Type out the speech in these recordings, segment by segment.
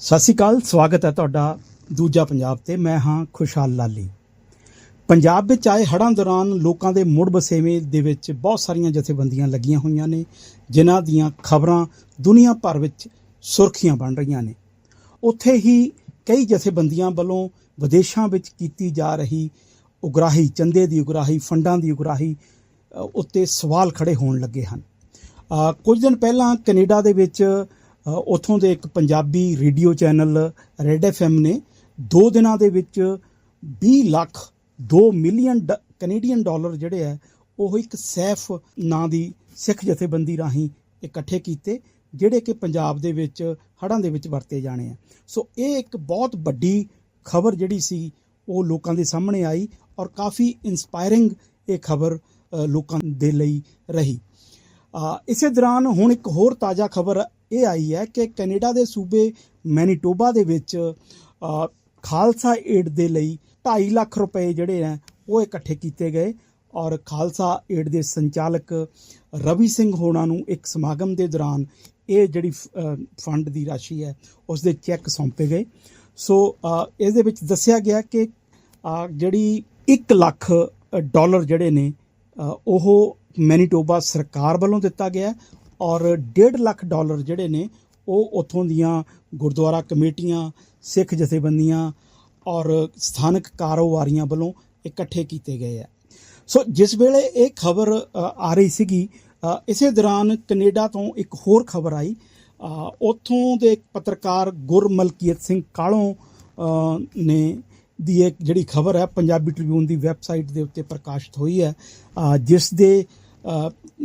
ਸਤਿ ਸ਼੍ਰੀ ਅਕਾਲ, ਸਵਾਗਤ ਹੈ ਤੁਹਾਡਾ ਦੂਜਾ ਪੰਜਾਬ ਤੇ। ਮੈਂ ਹਾਂ ਖੁਸ਼ਹਾਲ ਲਾਲੀ। ਪੰਜਾਬ ਵਿੱਚ ਆਏ ਹੜ੍ਹਾਂ ਦੌਰਾਨ ਲੋਕਾਂ ਦੇ ਮੁੜ ਵਸੇਵੇਂ ਦੇ ਵਿੱਚ ਬਹੁਤ ਸਾਰੀਆਂ ਜਥੇਬੰਦੀਆਂ ਲੱਗੀਆਂ ਹੋਈਆਂ ਨੇ, ਜਿਨ੍ਹਾਂ ਦੀਆਂ ਖਬਰਾਂ ਦੁਨੀਆ ਭਰ ਵਿੱਚ ਸੁਰਖੀਆਂ ਬਣ ਰਹੀਆਂ ਨੇ। ਉੱਥੇ ਹੀ ਕਈ ਜਥੇਬੰਦੀਆਂ ਵੱਲੋਂ ਵਿਦੇਸ਼ਾਂ ਵਿੱਚ ਕੀਤੀ ਜਾ ਰਹੀ ਉਗਰਾਹੀ, ਚੰਦੇ ਦੀ ਉਗਰਾਹੀ, ਫੰਡਾਂ ਦੀ ਉਗਰਾਹੀ ਉੱਤੇ ਸਵਾਲ ਖੜੇ ਹੋਣ ਲੱਗੇ ਹਨ। ਕੁਝ ਦਿਨ ਪਹਿਲਾਂ ਕੈਨੇਡਾ ਦੇ ਵਿੱਚ ਉੱਥੋਂ ਦੇ ਇੱਕ Punjabi radio channel red FM ਨੇ 2 ਦਿਨਾਂ ਦੇ ਵਿੱਚ 20 ਲੱਖ 2 ਮਿਲੀਅਨ ਡ- ਕੈਨੇਡੀਅਨ ਡਾਲਰ ਜਿਹੜੇ ਹੈ ਉਹ ਇੱਕ ਸੈਫ ਨਾਂ ਦੀ ਸਿੱਖ ਜਥੇਬੰਦੀ ਰਾਹੀਂ ਇਕੱਠੇ ਕੀਤੇ, ਜਿਹੜੇ ਕਿ ਪੰਜਾਬ ਦੇ ਵਿੱਚ ਹੜ੍ਹਾਂ ਦੇ ਵਿੱਚ ਵਰਤੇ ਜਾਣੇ ਆ। ਸੋ ਇਹ ਇੱਕ ਬਹੁਤ ਵੱਡੀ ਖਬਰ ਜਿਹੜੀ ਸੀ, ਉਹ ਲੋਕਾਂ ਦੇ ਸਾਹਮਣੇ ਆਈ ਔਰ ਕਾਫੀ ਇਨਸਪਾਇਰਿੰਗ ਇਹ ਖਬਰ ਲੋਕਾਂ ਦੇ ਲਈ ਰਹੀ। ਇਸੇ ਦੌਰਾਨ ਹੁਣ ਇੱਕ ਹੋਰ ਤਾਜ਼ਾ ਖਬਰ ਇਹ ਆਈ ਹੈ ਕਿ ਕੈਨੇਡਾ ਦੇ ਸੂਬੇ ਮੈਨੀਟੋਬਾ ਦੇ ਵਿੱਚ ਖਾਲਸਾ ਏਡ ਦੇ ਲਈ 2.5 ਲੱਖ ਰੁਪਏ ਜਿਹੜੇ ਆ ਉਹ ਇਕੱਠੇ ਕੀਤੇ ਗਏ ਔਰ ਖਾਲਸਾ ਏਡ ਦੇ ਸੰਚਾਲਕ ਰਵੀ ਸਿੰਘ ਹੋਣਾ ਨੂੰ ਇੱਕ ਸਮਾਗਮ ਦੇ ਦੌਰਾਨ ਇਹ ਜਿਹੜੀ ਫੰਡ ਦੀ ਰਾਸ਼ੀ ਹੈ ਉਸ ਦੇ ਚੈੱਕ ਸੌਂਪੇ ਗਏ। ਸੋ ਅ, ਇਸ ਦੇ ਵਿੱਚ ਦੱਸਿਆ ਗਿਆ ਕਿ ਜਿਹੜੀ 1 ਲੱਖ ਡਾਲਰ ਜਿਹੜੇ ਨੇ ਉਹ ਮੈਨੀਟੋਬਾ ਸਰਕਾਰ ਵੱਲੋਂ ਦਿੱਤਾ ਗਿਆ ਔਰ 1.5 ਲੱਖ ਡਾਲਰ ਜਿਹੜੇ ਨੇ, ਉਹ ਉੱਥੋਂ ਦੀਆਂ ਗੁਰਦੁਆਰਾ ਕਮੇਟੀਆਂ, ਸਿੱਖ ਜਥੇਬੰਦੀਆਂ ਔਰ ਸਥਾਨਕ ਕਾਰੋਬਾਰੀਆਂ ਵੱਲੋਂ ਇਕੱਠੇ ਕੀਤੇ ਗਏ ਆ। ਸੋ ਜਿਸ ਵੇਲੇ ਇਹ ਖਬਰ ਆ ਰਹੀ ਸੀਗੀ ਇਸੇ ਦੌਰਾਨ ਕੈਨੇਡਾ ਤੋਂ ਇੱਕ ਹੋਰ ਖਬਰ ਆਈ। ਉੱਥੋਂ ਦੇ ਇੱਕ ਪੱਤਰਕਾਰ ਗੁਰਮਲਕੀਤ ਸਿੰਘ ਕਾਲੋਂ ਨੇ ਦੀ ਇੱਕ ਜਿਹੜੀ ਖਬਰ ਹੈ, ਪੰਜਾਬੀ ਟ੍ਰਿਬਿਊਨ ਦੀ ਵੈਬਸਾਈਟ ਦੇ ਉੱਤੇ ਪ੍ਰਕਾਸ਼ਿਤ ਹੋਈ ਹੈ। ਜਿਸ ਦੇ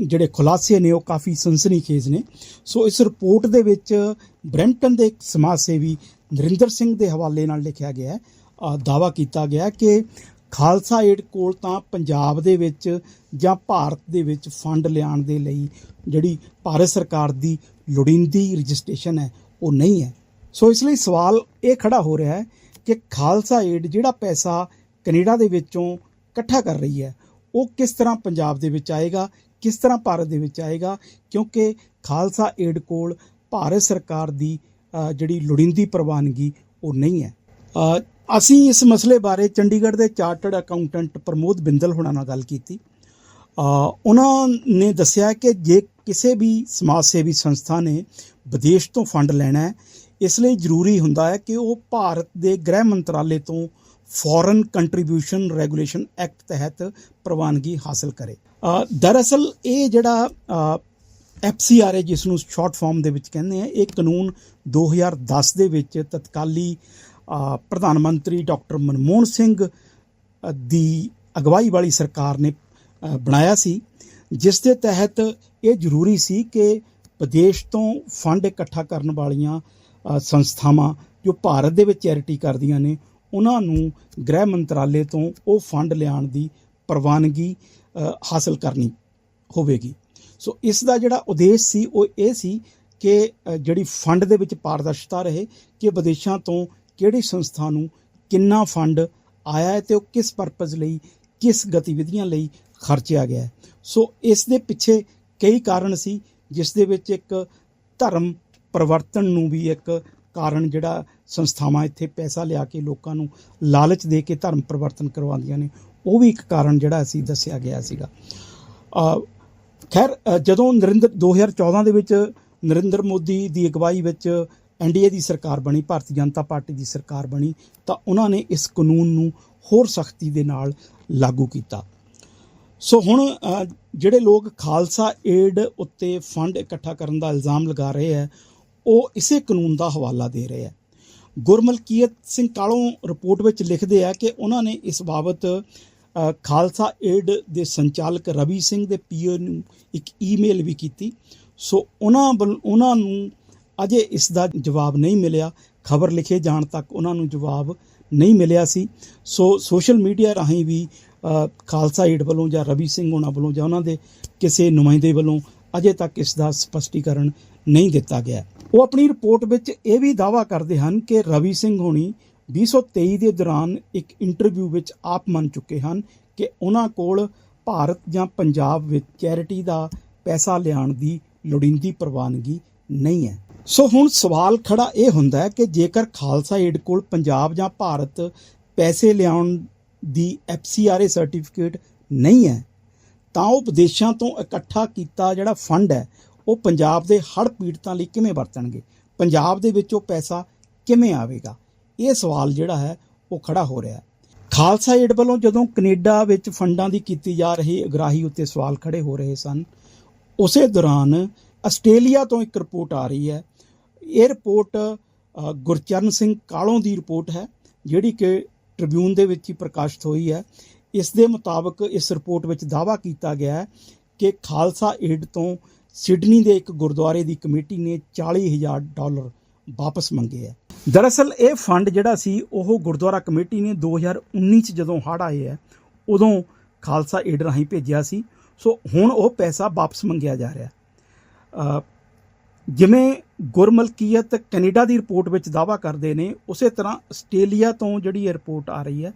ਜਿਹੜੇ ਖੁਲਾਸੇ ਨੇ ਉਹ ਕਾਫੀ ਸਨਸਨੀਖੇਜ਼ ਨੇ। ਸੋ ਇਸ ਰਿਪੋਰਟ ਦੇ ਵਿੱਚ ਬ੍ਰੈਂਟਨ ਦੇ ਇੱਕ ਸਮਾਜ ਸੇਵੀ ਨਰਿੰਦਰ ਸਿੰਘ ਦੇ ਹਵਾਲੇ ਨਾਲ ਲਿਖਿਆ ਗਿਆ ਹੈ। ਅ, ਦਾਅਵਾ ਕੀਤਾ ਗਿਆ ਕਿ ਖਾਲਸਾ ਏਡ ਕੋਲ ਤਾਂ ਪੰਜਾਬ ਦੇ ਵਿੱਚ ਜਾਂ ਭਾਰਤ ਦੇ ਵਿੱਚ ਫੰਡ ਲਿਆਉਣ ਦੇ ਲਈ ਜਿਹੜੀ ਭਾਰਤ ਸਰਕਾਰ ਦੀ ਲੋੜੀਂਦੀ ਰਜਿਸਟ੍ਰੇਸ਼ਨ ਹੈ ਉਹ ਨਹੀਂ ਹੈ। ਸੋ ਇਸ ਲਈ ਸਵਾਲ ਇਹ ਖੜਾ ਹੋ ਰਿਹਾ ਹੈ ਕਿ ਖਾਲਸਾ ਏਡ ਜਿਹੜਾ ਪੈਸਾ ਕੈਨੇਡਾ ਦੇ ਵਿੱਚੋਂ ਇਕੱਠਾ ਕਰ ਰਹੀ ਹੈ ਉਹ ਕਿਸ ਤਰ੍ਹਾਂ ਪੰਜਾਬ ਦੇ ਵਿੱਚ ਆਏਗਾ, ਕਿਸ ਤਰ੍ਹਾਂ ਭਾਰਤ ਦੇ ਵਿੱਚ ਆਏਗਾ, ਕਿਉਂਕਿ ਖਾਲਸਾ ਏਡ ਕੋਲ ਭਾਰਤ ਸਰਕਾਰ ਦੀ ਜਿਹੜੀ ਲੋੜੀਂਦੀ ਪ੍ਰਵਾਨਗੀ ਉਹ ਨਹੀਂ ਹੈ। ਅਸੀਂ ਇਸ ਮਸਲੇ ਬਾਰੇ ਚੰਡੀਗੜ੍ਹ ਦੇ ਚਾਰਟਰਡ ਅਕਾਊਂਟੈਂਟ ਪ੍ਰਮੋਦ ਬਿੰਦਲ ਹੋਣਾ ਨਾਲ ਗੱਲ ਕੀਤੀ। ਉਹਨਾਂ ਨੇ ਦੱਸਿਆ ਕਿ ਜੇ ਕਿਸੇ ਵੀ ਸਮਾਜ ਸੇਵੀ ਸੰਸਥਾ ਨੇ ਵਿਦੇਸ਼ ਤੋਂ ਫੰਡ ਲੈਣਾ ਹੈ, ਇਸ ਲਈ ਜ਼ਰੂਰੀ ਹੁੰਦਾ ਹੈ ਕਿ ਉਹ ਭਾਰਤ ਦੇ ਗ੍ਰਹਿ ਮੰਤਰਾਲੇ ਤੋਂ ਫੋਰਨ ਕੰਟਰੀਬਿਊਸ਼ਨ ਰੈਗੂਲੇਸ਼ਨ ਐਕਟ ਤਹਿਤ ਪ੍ਰਵਾਨਗੀ ਹਾਸਲ ਕਰੇ। ਦਰਅਸਲ ਇਹ ਜਿਹੜਾ ਐਫਸੀਆਰਏ ਜਿਸ ਨੂੰ ਸ਼ਾਰਟ ਫਾਰਮ ਦੇ ਵਿੱਚ ਕਹਿੰਦੇ ਆ, ਇਹ ਕਾਨੂੰਨ 2010 ਦੇ ਵਿੱਚ ਤਤਕਾਲੀ ਪ੍ਰਧਾਨ ਮੰਤਰੀ ਡਾਕਟਰ ਮਨਮੋਹਨ ਸਿੰਘ ਦੀ ਅਗਵਾਈ ਵਾਲੀ ਸਰਕਾਰ ਨੇ ਬਣਾਇਆ ਸੀ, ਜਿਸ ਦੇ ਤਹਿਤ ਇਹ ਜ਼ਰੂਰੀ ਸੀ ਕਿ ਵਿਦੇਸ਼ ਤੋਂ ਫੰਡ ਇਕੱਠਾ ਕਰਨ ਵਾਲੀਆਂ ਸੰਸਥਾਵਾਂ ਜੋ ਭਾਰਤ ਦੇ ਵਿੱਚ ਚੈਰਿਟੀ ਕਰਦੀਆਂ ਨੇ ਉਹਨਾਂ ਨੂੰ ਗ੍ਰਹਿ ਮੰਤਰਾਲੇ ਤੋਂ ਉਹ ਫੰਡ ਲਿਆਉਣ ਦੀ ਪ੍ਰਵਾਨਗੀ ਅ, ਹਾਸਲ ਕਰਨੀ ਹੋਵੇਗੀ। ਸੋ ਇਸ ਦਾ ਜਿਹੜਾ ਉਦੇਸ਼ ਸੀ ਉਹ ਇਹ ਸੀ ਕਿ ਜਿਹੜੀ ਫੰਡ ਦੇ ਵਿੱਚ ਪਾਰਦਰਸ਼ਤਾ ਰਹੇ ਕਿ ਵਿਦੇਸ਼ਾਂ ਤੋਂ ਕਿਹੜੀ ਸੰਸਥਾ ਨੂੰ ਕਿੰਨਾ ਫੰਡ ਆਇਆ ਹੈ ਤੇ ਉਹ ਕਿਸ ਪਰਪਸ ਲਈ ਕਿਸ ਗਤੀਵਿਧੀਆਂ ਲਈ ਖਰਚਿਆ ਗਿਆ ਸੋ ਇਸ ਦੇ ਪਿੱਛੇ ਕਈ ਕਾਰਨ ਸੀ ਜਿਸ ਦੇ ਵਿੱਚ ਇੱਕ ਧਰਮ ਪਰਿਵਰਤਨ ਨੂੰ ਵੀ ਇੱਕ ਕਾਰਨ ਜਿਹੜਾ ਸੰਸਥਾਵਾਂ ਇੱਥੇ ਪੈਸਾ ਲਿਆ ਕੇ ਲੋਕਾਂ ਨੂੰ ਲਾਲਚ ਦੇ ਕੇ ਧਰਮ ਪਰਿਵਰਤਨ ਕਰਵਾਉਂਦੀਆਂ ਨੇ, ਉਹ ਵੀ ਇੱਕ ਕਾਰਨ ਜਿਹੜਾ ਅਸੀਂ ਦੱਸਿਆ ਗਿਆ ਸੀਗਾ। ਖੈਰ ਜਦੋਂ ਨਰਿੰਦਰ 2014 ਦੇ ਵਿੱਚ ਨਰਿੰਦਰ ਮੋਦੀ ਦੀ ਅਗਵਾਈ ਵਿੱਚ ਐਨਡੀਏ ਦੀ ਸਰਕਾਰ ਬਣੀ, ਭਾਰਤੀ ਜਨਤਾ ਪਾਰਟੀ ਦੀ ਸਰਕਾਰ ਬਣੀ, ਤਾਂ ਉਹਨਾਂ ਨੇ ਇਸ ਕਾਨੂੰਨ ਨੂੰ ਹੋਰ ਸਖਤੀ ਦੇ ਨਾਲ ਲਾਗੂ ਕੀਤਾ। ਸੋ ਹੁਣ ਜਿਹੜੇ ਲੋਕ ਖਾਲਸਾ ਏਡ ਉੱਤੇ ਫੰਡ ਇਕੱਠਾ ਕਰਨ ਦਾ ਇਲਜ਼ਾਮ ਲਗਾ ਰਹੇ ਹੈ ਉਹ ਇਸੇ ਕਾਨੂੰਨ ਦਾ ਹਵਾਲਾ ਦੇ ਰਹੇ ਹੈ ਗੁਰਮਲਕੀਤ ਸਿੰਘ ਕਾਲੋਂ ਰਿਪੋਰਟ ਵਿੱਚ ਲਿਖਦੇ ਆ ਕਿ ਉਹਨਾਂ ਨੇ ਇਸ ਬਾਬਤ ਖਾਲਸਾ ਏਡ ਦੇ ਸੰਚਾਲਕ ਰਵੀ ਸਿੰਘ ਦੇ ਪੀਓ ਨੂੰ ਇੱਕ ਈਮੇਲ ਵੀ ਕੀਤੀ। ਸੋ ਉਹਨਾਂ ਵੱਲ- ਉਹਨਾਂ ਨੂੰ ਅਜੇ ਇਸ ਦਾ ਜਵਾਬ ਨਹੀਂ ਮਿਲਿਆ। ਖਬਰ ਲਿਖੇ ਜਾਣ ਤੱਕ ਉਹਨਾਂ ਨੂੰ ਜਵਾਬ ਨਹੀਂ ਮਿਲਿਆ ਸੀ। ਸੋ ਸੋਸ਼ਲ ਮੀਡੀਆ ਰਾਹੀਂ ਵੀ ਖਾਲਸਾ ਏਡ ਵੱਲੋਂ ਜਾਂ ਰਵੀ ਸਿੰਘ ਹੋਣਾ ਵੱਲੋਂ ਜਾਂ ਉਹਨਾਂ ਦੇ ਕਿਸੇ ਨੁਮਾਇੰਦੇ ਵੱਲੋਂ ਅਜੇ ਤੱਕ ਇਸ ਦਾ ਸਪਸ਼ਟੀਕਰਨ ਨਹੀਂ ਦਿੱਤਾ ਗਿਆ। ਉਹ ਆਪਣੀ ਰਿਪੋਰਟ ਵਿੱਚ ਇਹ ਵੀ ਦਾਅਵਾ ਕਰਦੇ ਹਨ ਕਿ ਰਵੀ ਸਿੰਘ ਹੋਣੀ 2023 ਦੇ ਦੌਰਾਨ ਇੱਕ ਇੰਟਰਵਿਊ ਵਿੱਚ ਆਪ ਮੰਨ ਚੁੱਕੇ ਹਨ ਕਿ ਉਹਨਾਂ ਕੋਲ ਭਾਰਤ ਜਾਂ ਪੰਜਾਬ ਵਿੱਚ ਚੈਰਿਟੀ ਦਾ ਪੈਸਾ ਲਿਆਉਣ ਦੀ ਲੋੜੀਂਦੀ ਪ੍ਰਵਾਨਗੀ ਨਹੀਂ ਹੈ। ਸੋ ਹੁਣ ਸਵਾਲ ਖੜਾ ਇਹ ਹੁੰਦਾ ਹੈ ਕਿ ਜੇਕਰ ਖਾਲਸਾ ਏਡ ਕੋਲ ਪੰਜਾਬ ਜਾਂ ਭਾਰਤ ਪੈਸੇ ਲਿਆਉਣ ਦੀ ਐਫਸੀਆਰਏ ਸਰਟੀਫਿਕੇਟ ਨਹੀਂ ਹੈ, ਤਾਂ ਉਹ ਵਿਦੇਸ਼ਾਂ ਤੋਂ ਇਕੱਠਾ ਕੀਤਾ ਜਿਹੜਾ ਫੰਡ ਹੈ ਉਹ ਪੰਜਾਬ ਦੇ ਹੜ੍ਹ ਪੀੜਤਾਂ ਲਈ ਕਿਵੇਂ ਵਰਤਣਗੇ? ਪੰਜਾਬ ਦੇ ਵਿੱਚ ਉਹ ਪੈਸਾ ਕਿਵੇਂ ਆਵੇਗਾ? ਇਹ ਸਵਾਲ ਜਿਹੜਾ ਹੈ, ਉਹ ਖੜਾ ਹੋ ਰਿਹਾ ਹੈ। ਖਾਲਸਾ ਏਡ ਵੱਲੋਂ ਜਦੋਂ ਕੈਨੇਡਾ ਵਿੱਚ ਫੰਡਾਂ ਦੀ ਕੀਤੀ ਜਾ ਰਹੀ ਅਗਰਾਹੀ ਉੱਤੇ ਸਵਾਲ ਖੜੇ ਹੋ ਰਹੇ ਸਨ, ਉਸੇ ਦੌਰਾਨ ਆਸਟ੍ਰੇਲੀਆ ਤੋਂ ਇੱਕ ਰਿਪੋਰਟ ਆ ਰਹੀ ਹੈ। ਇਹ ਰਿਪੋਰਟ ਗੁਰਚਰਨ ਸਿੰਘ ਕਾਲੋਂ ਦੀ ਰਿਪੋਰਟ ਹੈ, ਜਿਹੜੀ ਕਿ ਟ੍ਰਿਬਿਊਨ ਦੇ ਵਿੱਚ ਹੀ ਪ੍ਰਕਾਸ਼ਿਤ ਹੋਈ ਹੈ। ਇਸ ਦੇ ਮੁਤਾਬਕ ਇਸ ਰਿਪੋਰਟ ਵਿੱਚ ਦਾਅਵਾ ਕੀਤਾ ਗਿਆ ਹੈ ਕਿ ਖਾਲਸਾ ਏਡ ਤੋਂ ਸਿਡਨੀ ਦੇ ਇੱਕ ਗੁਰਦੁਆਰੇ ਦੀ ਕਮੇਟੀ ਨੇ 40000 ਡਾਲਰ ਵਾਪਸ ਮੰਗੇ ਹੈ ਦਰਅਸਲ ਇਹ ਫੰਡ ਜਿਹੜਾ ਸੀ, ਉਹ ਗੁਰਦੁਆਰਾ ਕਮੇਟੀ ਨੇ 2019 ਚ ਜਦੋਂ ਹੜ੍ਹ ਆਏ ਹੈ ਉਦੋਂ ਖਾਲਸਾ ਏਡ ਰਾਹੀਂ ਭੇਜਿਆ ਸੀ। ਸੋ ਹੁਣ ਉਹ ਪੈਸਾ ਵਾਪਸ ਮੰਗਿਆ ਜਾ ਰਿਹਾ। ਜਿਵੇਂ ਗੁਰਮਲਕੀਅਤ ਕੈਨੇਡਾ ਦੀ ਰਿਪੋਰਟ ਵਿੱਚ ਦਾਅਵਾ ਕਰਦੇ ਨੇ, ਉਸੇ ਤਰ੍ਹਾਂ ਆਸਟ੍ਰੇਲੀਆ ਤੋਂ ਜਿਹੜੀ ਇਹ ਰਿਪੋਰਟ ਆ ਰਹੀ ਹੈ,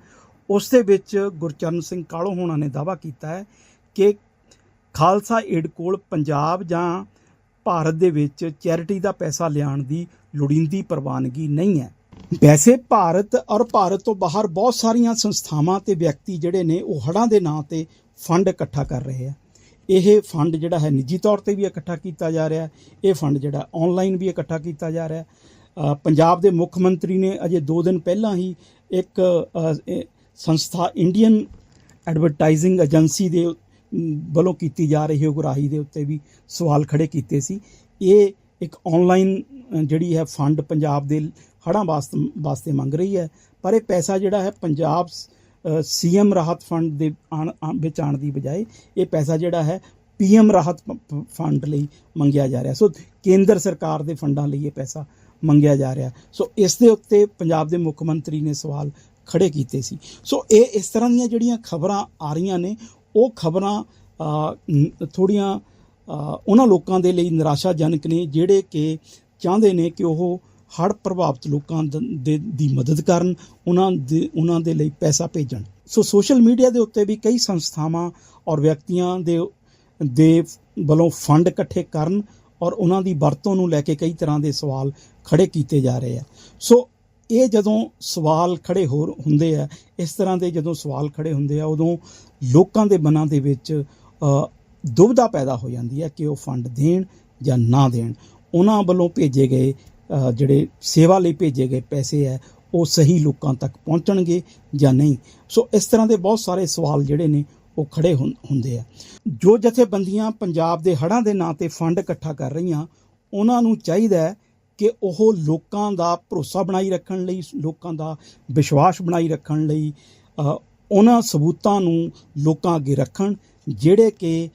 ਉਸ ਦੇ ਵਿੱਚ ਗੁਰਚਰਨ ਸਿੰਘ ਕਾਲੋ ਹੋਣਾ ਨੇ ਦਾਅਵਾ ਕੀਤਾ ਹੈ ਕਿ ਖਾਲਸਾ ਏਡ ਕੋਲ ਪੰਜਾਬ ਜਾਂ ਭਾਰਤ ਦੇ ਵਿੱਚ ਚੈਰਿਟੀ ਦਾ ਪੈਸਾ ਲਿਆਉਣ ਦੀ ਲੋੜੀਂਦੀ ਪ੍ਰਵਾਨਗੀ ਨਹੀਂ ਹੈ। ਵੈਸੇ ਭਾਰਤ ਔਰ ਭਾਰਤ ਤੋਂ ਬਾਹਰ ਬਹੁਤ ਸਾਰੀਆਂ ਸੰਸਥਾਵਾਂ ਤੇ ਵਿਅਕਤੀ ਜਿਹੜੇ ਨੇ ਉਹ ਹੜ੍ਹਾਂ ਦੇ ਨਾਂ ਤੇ ਫੰਡ ਇਕੱਠਾ ਕਰ ਰਹੇ ਆ। ਇਹ ਫੰਡ ਜਿਹੜਾ ਹੈ ਨਿੱਜੀ ਤੌਰ ਤੇ ਵੀ ਇਕੱਠਾ ਕੀਤਾ ਜਾ ਰਿਹਾ ਇਹ ਫੰਡ ਜਿਹੜਾ ਆਨਲਾਈਨ ਵੀ ਇਕੱਠਾ ਕੀਤਾ ਜਾ ਰਿਹਾ ਪੰਜਾਬ ਦੇ ਮੁੱਖ ਮੰਤਰੀ ਨੇ ਅਜੇ 2 ਦਿਨ ਪਹਿਲਾਂ ਹੀ ਇੱਕ ਸੰਸਥਾ ਇੰਡੀਅਨ ਐਡਵਰਟਾਈਜ਼ਿੰਗ ਏਜੰਸੀ ਦੇ ਵੱਲੋਂ ਕੀਤੀ ਜਾ ਰਹੀ ਉਗਰਾਹੀ ਦੇ ਉੱਤੇ ਵੀ ਸਵਾਲ ਖੜੇ ਕੀਤੇ ਸੀ। ਇਹ ਇੱਕ ਆਨਲਾਈਨ ਜਿਹੜੀ ਹੈ ਫੰਡ ਪੰਜਾਬ ਦੇ ਹੜ੍ਹਾਂ ਵਾਸਤੇ ਵਾਸਤੇ ਮੰਗ ਰਹੀ ਹੈ। ਪਰ ਇਹ ਪੈਸਾ ਜਿਹੜਾ ਹੈ ਪੰਜਾਬ ਸੀਐਮ ਰਾਹਤ ਫੰਡ ਦੇ ਆਣ, ਆਣ- ਵਿੱਚ ਆਉਣ ਦੀ ਬਜਾਏ ਇਹ ਪੈਸਾ ਜਿਹੜਾ ਹੈ ਪੀਐਮ ਰਾਹਤ ਫੰਡ ਲਈ ਮੰਗਿਆ ਜਾ ਰਿਹਾ। ਸੋ ਕੇਂਦਰ ਸਰਕਾਰ ਦੇ ਫੰਡਾਂ ਲਈ ਇਹ ਪੈਸਾ ਮੰਗਿਆ ਜਾ ਰਿਹਾ। ਸੋ ਇਸ ਦੇ ਉੱਤੇ ਪੰਜਾਬ ਦੇ ਮੁੱਖ ਮੰਤਰੀ ਨੇ ਸਵਾਲ ਖੜੇ ਕੀਤੇ ਸੀ। ਸੋ ਇਹ ਇਸ ਤਰ੍ਹਾਂ ਦੀਆਂ ਜਿਹੜੀਆਂ ਖਬਰਾਂ ਆ ਰਹੀਆਂ ਨੇ ਉਹ ਖਬਰਾਂ ਥੋੜੀਆਂ ਉਹਨਾਂ ਲੋਕਾਂ ਦੇ ਲਈ ਨਿਰਾਸ਼ਾਜਨਕ ਨੇ, ਜਿਹੜੇ ਕਿ ਚਾਹੁੰਦੇ ਨੇ ਕਿ ਉਹ ਹੜ੍ਹ ਪ੍ਰਭਾਵਿਤ ਲੋਕਾਂ ਦ- ਦੇ, ਦੀ ਮਦਦ ਕਰਨ, ਉਹਨਾਂ ਦੇ ਉਹਨਾਂ ਦੇ ਲਈ ਪੈਸਾ ਭੇਜਣ। ਸੋ ਸੋਸ਼ਲ ਮੀਡੀਆ ਦੇ ਉੱਤੇ ਵੀ ਕਈ ਸੰਸਥਾਵਾਂ ਔਰ ਵਿਅਕਤੀਆਂ ਦੇ ਦੇ ਵੱਲੋਂ ਫੰਡ ਇਕੱਠੇ ਕਰਨ ਔਰ ਉਹਨਾਂ ਦੀ ਵਰਤੋਂ ਨੂੰ ਲੈ ਕੇ ਕਈ ਤਰ੍ਹਾਂ ਦੇ ਸਵਾਲ ਖੜੇ ਕੀਤੇ ਜਾ ਰਹੇ ਆ। ਸੋ ਇਹ ਜਦੋਂ ਸਵਾਲ ਖੜੇ ਹੋ ਹੁੰਦੇ ਆ ਇਸ ਤਰ੍ਹਾਂ ਦੇ ਜਦੋਂ ਸਵਾਲ ਖੜੇ ਹੁੰਦੇ ਆ ਉਦੋਂ ਲੋਕਾਂ ਦੇ ਮਨਾਂ ਦੇ ਵਿੱਚ ਅ, ਦੁਬਿਧਾ ਪੈਦਾ ਹੋ ਜਾਂਦੀ ਹੈ ਕਿ ਉਹ ਫੰਡ ਦੇਣ ਜਾਂ ਨਾ ਦੇਣ। ਉਹਨਾਂ ਵੱਲੋਂ ਭੇਜੇ ਗਏ ਜਿਹੜੇ ਸੇਵਾ ਲਈ ਭੇਜੇ ਗਏ ਪੈਸੇ ਹੈ ਉਹ ਸਹੀ ਲੋਕਾਂ ਤੱਕ ਪਹੁੰਚਣਗੇ ਜਾਂ ਨਹੀਂ। ਸੋ ਇਸ ਤਰ੍ਹਾਂ ਦੇ ਬਹੁਤ ਸਾਰੇ ਸਵਾਲ ਜਿਹੜੇ ਨੇ ਉਹ ਖੜੇ ਹੁੰ- ਹੁੰਦੇ ਆ। ਜੋ ਜਥੇਬੰਦੀਆਂ ਪੰਜਾਬ ਦੇ ਹੜ੍ਹਾਂ ਦੇ ਨਾਂ ਤੇ ਫੰਡ ਇਕੱਠਾ ਕਰ ਰਹੀਆਂ ਉਹਨਾਂ ਨੂੰ ਚਾਹੀਦਾ ਹੈ ਕਿ ਉਹ ਲੋਕਾਂ ਦਾ ਭਰੋਸਾ ਬਣਾਈ ਰੱਖਣ ਲਈ, ਲੋਕਾਂ ਦਾ ਵਿਸ਼ਵਾਸ ਬਣਾਈ ਰੱਖਣ ਲਈ ਉਹਨਾਂ ਸਬੂਤਾਂ ਨੂੰ ਲੋਕਾਂ ਅੱਗੇ ਰੱਖਣ, ਜਿਹੜੇ ਕਿ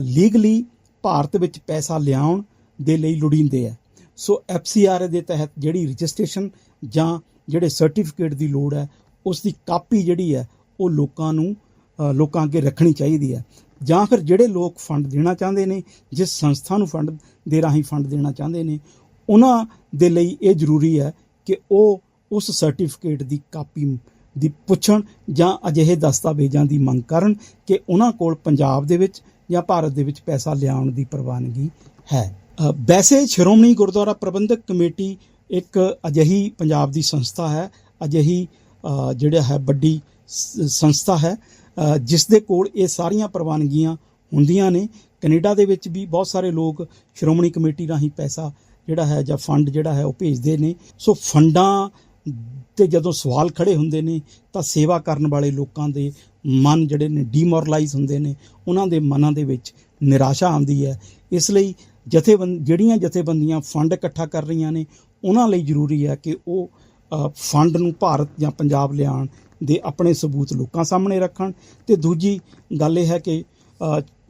ਲੀਗਲੀ ਭਾਰਤ ਵਿੱਚ ਪੈਸਾ ਲਿਆਉਣ ਦੇ ਲਈ ਲੋੜੀਂਦੇ ਆ। ਸੋ ਐਫਸੀਆਰ ਦੇ ਤਹਿਤ ਜਿਹੜੀ ਰਜਿਸਟ੍ਰੇਸ਼ਨ ਜਾਂ ਜਿਹੜੇ ਸਰਟੀਫਿਕੇਟ ਦੀ ਲੋੜ ਹੈ, ਉਸ ਦੀ ਕਾਪੀ ਜਿਹੜੀ ਹੈ, ਉਹ ਲੋਕਾਂ ਨੂੰ ਲੋਕਾਂ ਅੱਗੇ ਰੱਖਣੀ ਚਾਹੀਦੀ ਹੈ। ਜਾਂ ਫਿਰ ਜਿਹੜੇ ਲੋਕ ਫੰਡ ਦੇਣਾ ਚਾਹੁੰਦੇ ਨੇ, ਜਿਸ ਸੰਸਥਾ ਨੂੰ ਫੰਡ ਦੇ ਰਾਹੀਂ ਫੰਡ ਦੇਣਾ ਚਾਹੁੰਦੇ ਨੇ ਉਹਨਾਂ ਦੇ ਲਈ ਇਹ ਜ਼ਰੂਰੀ ਹੈ ਕਿ ਉਹ ਉਸ ਸਰਟੀਫਿਕੇਟ ਦੀ ਕਾਪੀ ਦੀ ਪੁੱਛਣ ਜਾਂ ਅਜਿਹੇ ਦਸਤਾਵੇਜ਼ਾਂ ਦੀ ਮੰਗ ਕਰਨ ਕਿ ਉਹਨਾਂ ਕੋਲ ਪੰਜਾਬ ਦੇ ਵਿੱਚ ਜਾਂ ਭਾਰਤ ਦੇ ਵਿੱਚ ਪੈਸਾ ਲਿਆਉਣ ਦੀ ਪ੍ਰਵਾਨਗੀ ਹੈ। ਵੈਸੇ ਸ਼੍ਰੋਮਣੀ ਗੁਰਦੁਆਰਾ ਪ੍ਰਬੰਧਕ ਕਮੇਟੀ ਇੱਕ ਅਜਿਹੀ ਪੰਜਾਬ ਦੀ ਸੰਸਥਾ ਹੈ, ਅਜਿਹੀ ਜਿਹੜਾ ਹੈ ਵੱਡੀ ਸੰਸਥਾ ਹੈ ਜਿਸ ਦੇ ਕੋਲ ਇਹ ਸਾਰੀਆਂ ਪ੍ਰਵਾਨਗੀਆਂ ਹੁੰਦੀਆਂ ਨੇ। ਕੈਨੇਡਾ ਦੇ ਵਿੱਚ ਵੀ ਬਹੁਤ ਸਾਰੇ ਲੋਕ ਸ਼੍ਰੋਮਣੀ ਕਮੇਟੀ ਰਾਹੀਂ ਪੈਸਾ ਜਿਹੜਾ ਹੈ ਜਾਂ ਫੰਡ ਜਿਹੜਾ ਹੈ ਉਹ ਭੇਜਦੇ ਨੇ। ਸੋ ਫੰਡਾਂ ਤੇ ਜਦੋਂ ਸਵਾਲ ਖੜੇ ਹੁੰਦੇ ਨੇ, ਤਾਂ ਸੇਵਾ ਕਰਨ ਵਾਲੇ ਲੋਕਾਂ ਦੇ ਮਨ ਜਿਹੜੇ ਨੇ ਡੀਮੋਰਲਾਈਜ਼ ਹੁੰਦੇ ਨੇ। ਉਹਨਾਂ ਦੇ ਮਨਾਂ ਦੇ ਵਿੱਚ ਨਿਰਾਸ਼ਾ ਆਉਂਦੀ ਹੈ। ਇਸ ਲਈ ਜਥੇਬੰਦ ਜਿਹੜੀਆਂ ਜਥੇਬੰਦੀਆਂ ਫੰਡ ਇਕੱਠਾ ਕਰ ਰਹੀਆਂ ਨੇ, ਉਹਨਾਂ ਲਈ ਜ਼ਰੂਰੀ ਹੈ ਕਿ ਉਹ ਫੰਡ ਨੂੰ ਭਾਰਤ ਜਾਂ ਪੰਜਾਬ ਲਿਆਉਣ ਦੇ ਆਪਣੇ ਸਬੂਤ ਲੋਕਾਂ ਸਾਹਮਣੇ ਰੱਖਣ। ਤੇ ਦੂਜੀ ਗੱਲ ਇਹ ਹੈ ਕਿ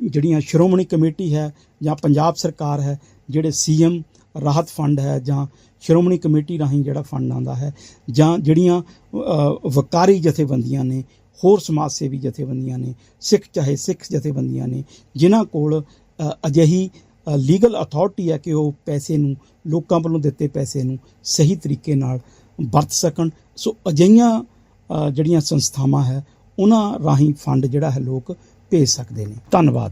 ਜਿਹੜੀਆਂ ਸ਼੍ਰੋਮਣੀ ਕਮੇਟੀ ਹੈ ਜਾਂ ਪੰਜਾਬ ਸਰਕਾਰ ਹੈ, ਜਿਹੜੇ ਸੀਐਮ ਰਾਹਤ ਫੰਡ ਹੈ ਜਾਂ ਸ਼੍ਰੋਮਣੀ ਕਮੇਟੀ ਰਾਹੀਂ ਜਿਹੜਾ ਫੰਡ ਆਉਂਦਾ ਹੈ ਜਾਂ ਜਿਹੜੀਆਂ ਵਕਾਰੀ ਜਥੇਬੰਦੀਆਂ ਨੇ, ਹੋਰ ਸਮਾਜ ਸੇਵੀ ਜਥੇਬੰਦੀਆਂ ਨੇ, ਸਿੱਖ ਚਾਹੇ ਸਿੱਖ ਜਥੇਬੰਦੀਆਂ ਨੇ, ਜਿਨ੍ਹਾਂ ਕੋਲ ਅਜਿਹੀ ਲੀਗਲ ਅਥਾਰਟੀ ਹੈ ਕਿ ਉਹ ਪੈਸੇ ਨੂੰ, ਲੋਕਾਂ ਵੱਲੋਂ ਦਿੱਤੇ ਪੈਸੇ ਨੂੰ ਸਹੀ ਤਰੀਕੇ ਨਾਲ ਵਰਤ ਸਕਣ। ਸੋ ਅਜਿਹੀਆਂ ਜਿਹੜੀਆਂ ਸੰਸਥਾਵਾਂ ਹੈ, ਉਹਨਾਂ ਰਾਹੀਂ ਫੰਡ ਜਿਹੜਾ ਹੈ ਲੋਕ ਭੇਜ ਸਕਦੇ ਨੇ। ਧੰਨਵਾਦ।